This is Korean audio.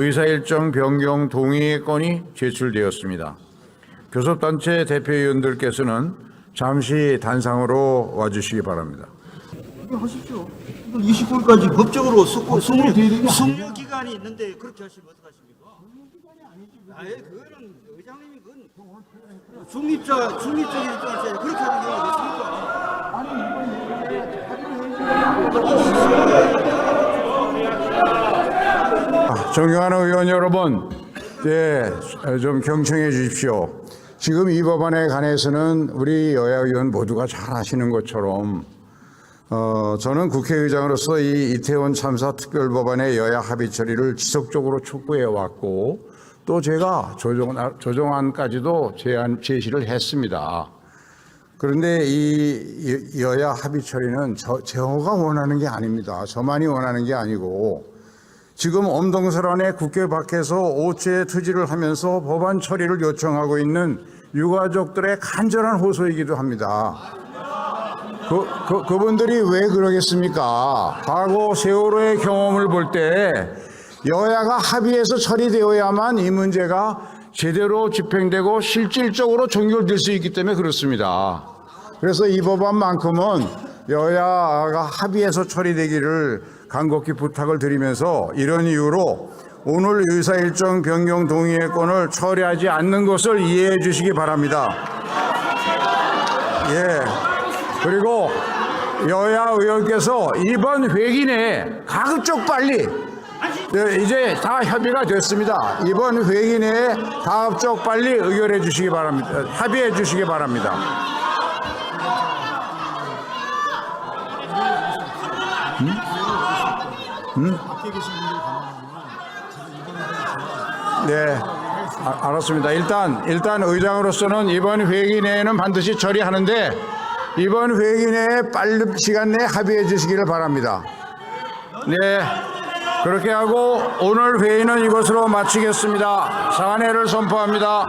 의사일정 변경 동의 건이 제출되었습니다. 교섭단체 대표위원들께서는 잠시 단상으로 와주시기 바랍니다. 하십시오. 29일까지 법적으로 숙고 숙려 숙려 기간이 있는데 그렇게 하시면 어떡하십니까? 아예 그거는 의장님이 그건 중립자 중립적인 입장을 써야 그렇게 하는 경우가 있습니까? 존경하는 의원 여러분, 예, 좀 경청해 주십시오. 지금 이 법안에 관해서는 우리 여야 의원 모두가 잘 아시는 것처럼 어, 저는 국회의장으로서 이 이태원 참사 특별법안의 여야 합의 처리를 지속적으로 촉구해 왔고 또 제가 조정, 조정안까지도 제안, 제시를 했습니다. 그런데 이 여야 합의 처리는 저, 제호가 원하는 게 아닙니다. 저만이 원하는 게 아니고 지금 엄동설안에 국회 밖에서 오체 투지를 하면서 법안 처리를 요청하고 있는 유가족들의 간절한 호소이기도 합니다. 그, 그, 그분들이 왜 그러겠습니까? 과거 세월호의 경험을 볼 때 여야가 합의해서 처리되어야만 이 문제가 제대로 집행되고 실질적으로 종결될 수 있기 때문에 그렇습니다. 그래서 이 법안만큼은 여야가 합의해서 처리되기를 간곡히 부탁을 드리면서 이런 이유로 오늘 의사 일정 변경 동의회권을 처리하지 않는 것을 이해해 주시기 바랍니다. 예. 그리고 여야 의원께서 이번 회기 내에 가급적 빨리 네, 이제 다 협의가 됐습니다. 이번 회기 내에 가급적 빨리 의결해 주시기 바랍니다. 합의해 주시기 바랍니다. 네, 아, 알았습니다. 일단 일단 의장으로서는 이번 회기 내에는 반드시 처리하는데 이번 회기 내에 빨리 시간 내에 합의해 주시기를 바랍니다. 네, 그렇게 하고 오늘 회의는 이것으로 마치겠습니다. 사안회를 선포합니다.